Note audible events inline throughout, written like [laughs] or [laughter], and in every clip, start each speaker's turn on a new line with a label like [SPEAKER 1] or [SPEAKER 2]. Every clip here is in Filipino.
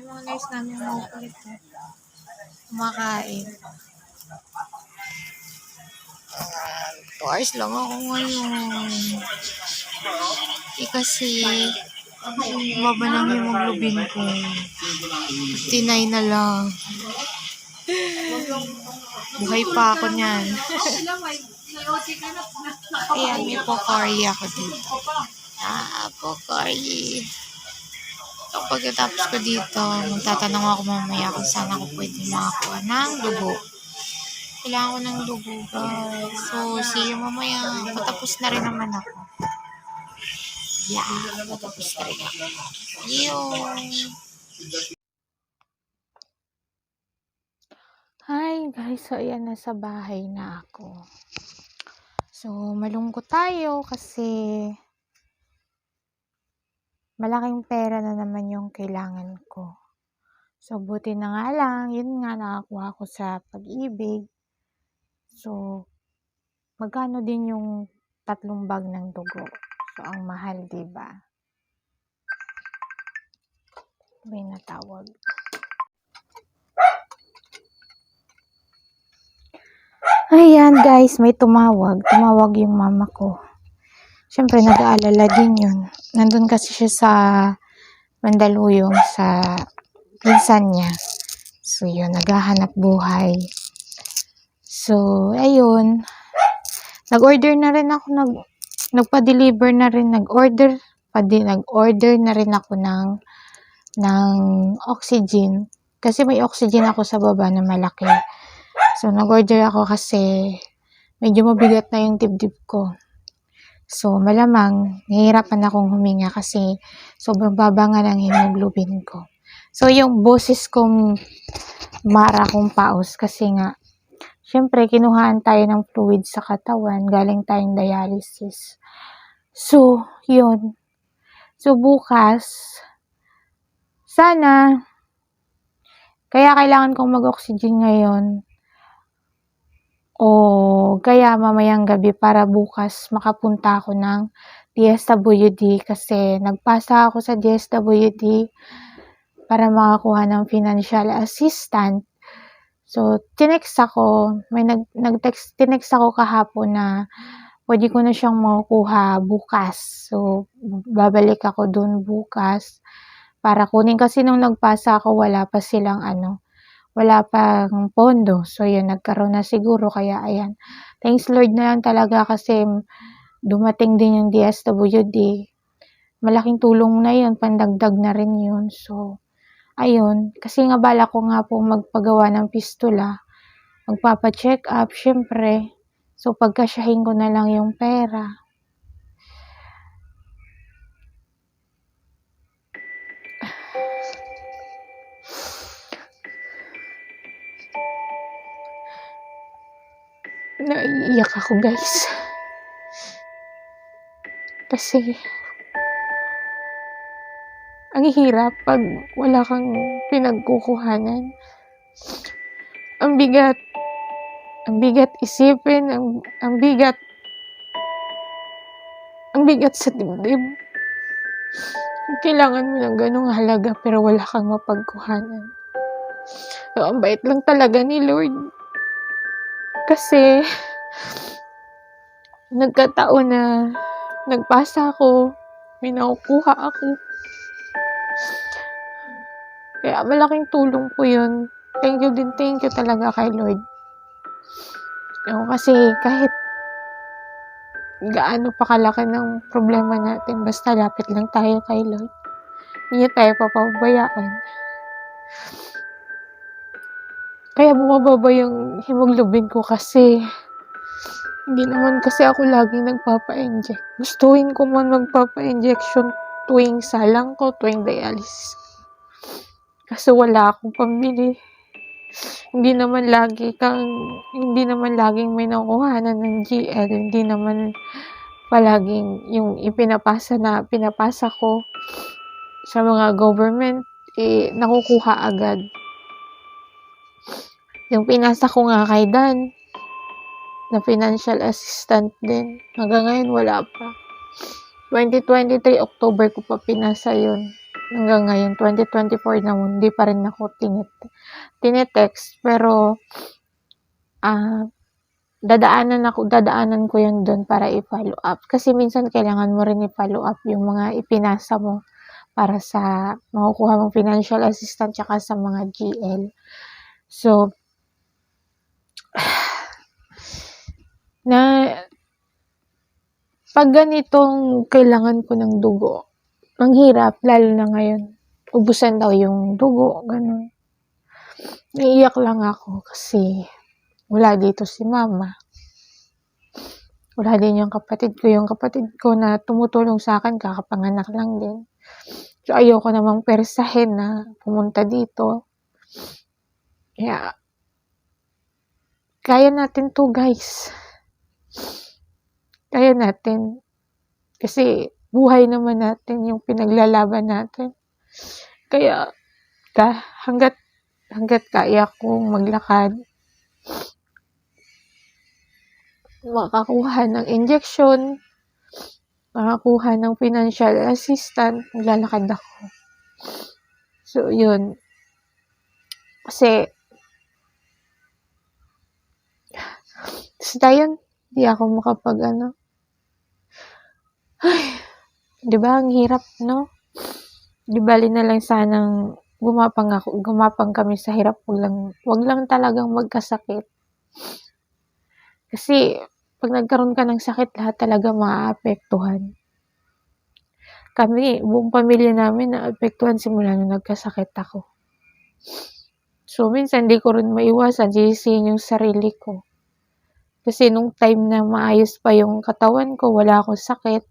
[SPEAKER 1] Yung mga nurse namin makukulit eh. Kumakain. Uh, two hours lang ako ngayon. Eh kasi, baba lang yung maglubin ko. 59 na lang. Buhay pa ako niyan. Ayan, may pokori ako dito. Ah, pokori. So, pagkatapos ko dito, magtatanong ako mamaya kung saan ako pwede makakuha ng dugo. Kailangan ko ng dugo, guys. So, see you mamaya. Patapos na rin naman ako. Yeah, patapos na rin ako. Hi guys, so ayan nasa bahay na ako. So malungkot tayo kasi malaking pera na naman yung kailangan ko. So buti na nga lang, yun nga nakakuha ko sa pag-ibig. So magkano din yung tatlong bag ng dugo? So ang mahal, 'di ba? May natawag. Ayan guys, may tumawag. Tumawag yung mama ko. Siyempre, nag-aalala din yun. Nandun kasi siya sa Mandaluyong sa pinsan niya. So, yun, naghahanap buhay. So, ayun. Nag-order na rin ako, nag, nagpa-deliver na rin, nag-order, padi, nag-order na rin ako ng, ng oxygen. Kasi may oxygen ako sa baba na malaki. So, nag-order ako kasi medyo mabigat na yung dibdib ko. So, malamang, nahihirapan akong huminga kasi sobrang baba nga ng hemoglobin ko. So, yung boses kong mara kong paus kasi nga, syempre, kinuhaan tayo ng fluid sa katawan, galing tayong dialysis. So, yun. So, bukas, sana, kaya kailangan kong mag-oxygen ngayon, o kaya mamayang gabi para bukas makapunta ako ng DSWD kasi nagpasa ako sa DSWD para makakuha ng financial assistant. So, tinext ako, may nag, nag-text, tinext ako kahapon na pwede ko na siyang makukuha bukas. So, babalik ako dun bukas para kunin kasi nung nagpasa ako wala pa silang ano, wala pang pondo. So, yun, nagkaroon na siguro. Kaya, ayan. Thanks Lord na lang talaga kasi dumating din yung DSWD. Malaking tulong na yun. Pandagdag na rin yun. So, ayun. Kasi nga bala ko nga po magpagawa ng pistula. Magpapa-check up, syempre. So, pagkasyahin ko na lang yung pera. Naiiyak ako guys. Kasi, ang hirap pag wala kang pinagkukuhanan. Ang bigat. Ang bigat isipin. Ang, ang bigat. Ang bigat sa dibdib. Kailangan mo ng ganong halaga pero wala kang mapagkuhanan. So, ang bait lang talaga ni Lord. Kasi, nagkataon na nagpasa ako, may nakukuha ako. Kaya malaking tulong po yun. Thank you din, thank you talaga kay Lord. Yung kasi kahit gaano pa kalaki ng problema natin, basta lapit lang tayo kay Lord. Hindi tayo papabayaan. Kaya bumababa yung hemoglobin ko kasi hindi naman kasi ako laging nagpapa-inject. Gustuin ko man magpapa-injection tuwing salang ko, tuwing dialysis. Kasi wala akong pambili. Hindi naman lagi kang, hindi naman laging may nakuhanan ng GL. Hindi naman palaging yung ipinapasa na pinapasa ko sa mga government, eh, nakukuha agad. Yung pinasa ko nga kay Dan, na financial assistant din. Hanggang ngayon, wala pa. 2023, October ko pa pinasa yun. hanggang ngayon, 2024 na hindi pa rin ako tinit tinetext. Pero, ah, dadaanan ako, dadaanan ko yun doon para i-follow up. Kasi minsan kailangan mo rin i-follow up yung mga ipinasa mo para sa makukuha mong financial assistance tsaka sa mga GL. So, na pag ganitong kailangan ko ng dugo, ang hirap, lalo na ngayon. Ubusan daw yung dugo, ganun. Naiiyak lang ako kasi wala dito si mama. Wala din yung kapatid ko. Yung kapatid ko na tumutulong sa akin, kakapanganak lang din. So, ayoko namang persahin na pumunta dito. Kaya, kaya natin to guys. Kaya natin. Kasi, buhay naman natin yung pinaglalaban natin. Kaya, ka, hanggat, hanggat kaya kong maglakad, makakuha ng injection, makakuha ng financial assistance, maglalakad ako. So, yun. Kasi, [sighs] basta yun, di ako makapag, ano, ay, di ba, ang hirap, no? Di bali na lang sanang gumapang ako, gumapang kami sa hirap, wag lang, wag lang talagang magkasakit. Kasi, pag nagkaroon ka ng sakit, lahat talaga maaapektuhan. Kami, buong pamilya namin, naapektuhan simula nung nagkasakit ako. So, minsan, di ko rin maiwasan, sisihin yung sarili ko. Kasi nung time na maayos pa yung katawan ko, wala akong sakit,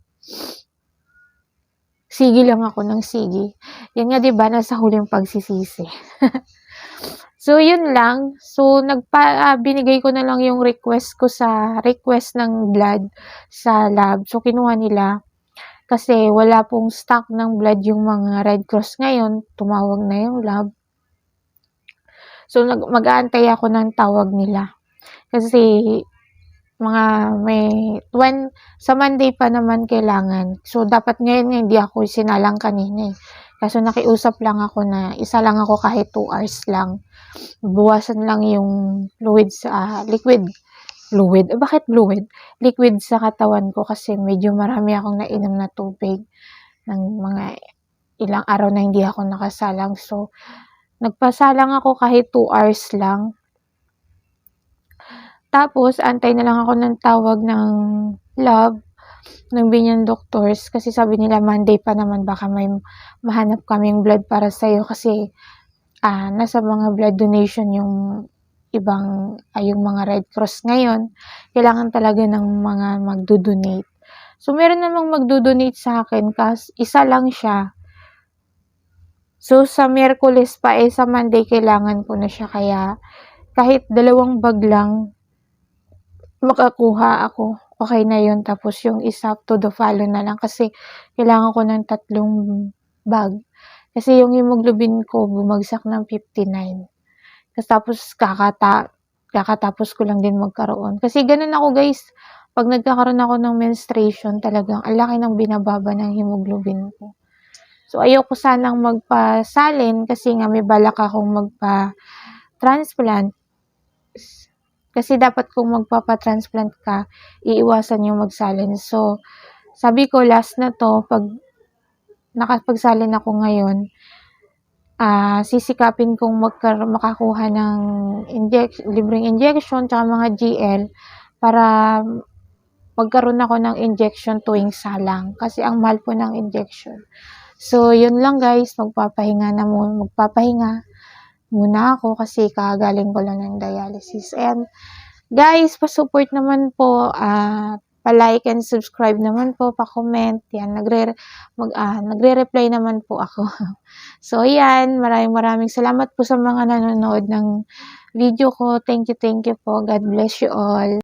[SPEAKER 1] sige lang ako ng sige. Yan nga, di ba, nasa huling pagsisisi. [laughs] So, yun lang. So, nagpa, ah, binigay ko na lang yung request ko sa request ng blood sa lab. So, kinuha nila. Kasi wala pong stock ng blood yung mga Red Cross ngayon. Tumawag na yung lab. So, mag-aantay ako ng tawag nila. Kasi, mga may, when, sa Monday pa naman kailangan. So, dapat ngayon nga hindi ako sinalang kanina eh. Kaso nakiusap lang ako na isa lang ako kahit 2 hours lang. Buwasan lang yung fluid sa, uh, liquid, fluid, eh, bakit fluid? Liquid sa katawan ko kasi medyo marami akong nainom na tubig ng mga ilang araw na hindi ako nakasalang. So, nagpasalang ako kahit 2 hours lang. Tapos, antay na lang ako ng tawag ng lab ng Binyan Doctors kasi sabi nila Monday pa naman baka may mahanap kaming blood para sa'yo kasi uh, nasa mga blood donation yung ibang ay uh, yung mga Red Cross ngayon. Kailangan talaga ng mga magdo-donate. So meron namang magdo-donate sa akin kasi isa lang siya. So sa Miyerkules pa eh sa Monday kailangan ko na siya. Kaya kahit dalawang bag lang makakuha ako okay na yun. Tapos yung isa to the follow na lang kasi kailangan ko ng tatlong bag. Kasi yung hemoglobin ko bumagsak ng 59. Kasi tapos kakata, kakatapos ko lang din magkaroon. Kasi ganun ako guys, pag nagkakaroon ako ng menstruation talagang ang laki ng binababa ng hemoglobin ko. So ayoko sanang magpasalin kasi nga may balak akong magpa-transplant kasi dapat kung magpapa-transplant ka, iiwasan yung magsalin. So, sabi ko last na to, pag nakapagsalin ako ngayon, uh, sisikapin kong magkar- makakuha ng inject- libreng injection tsaka mga GL para magkaroon ako ng injection tuwing salang. Kasi ang mahal po ng injection. So, yun lang guys. Magpapahinga na mo. Magpapahinga muna ako kasi kagaling ko lang ng dialysis. And guys, pa-support naman po, uh, pa-like and subscribe naman po, pa-comment. Yan, nagre mag uh, nagre-reply naman po ako. [laughs] so yan, maraming maraming salamat po sa mga nanonood ng video ko. Thank you, thank you po. God bless you all.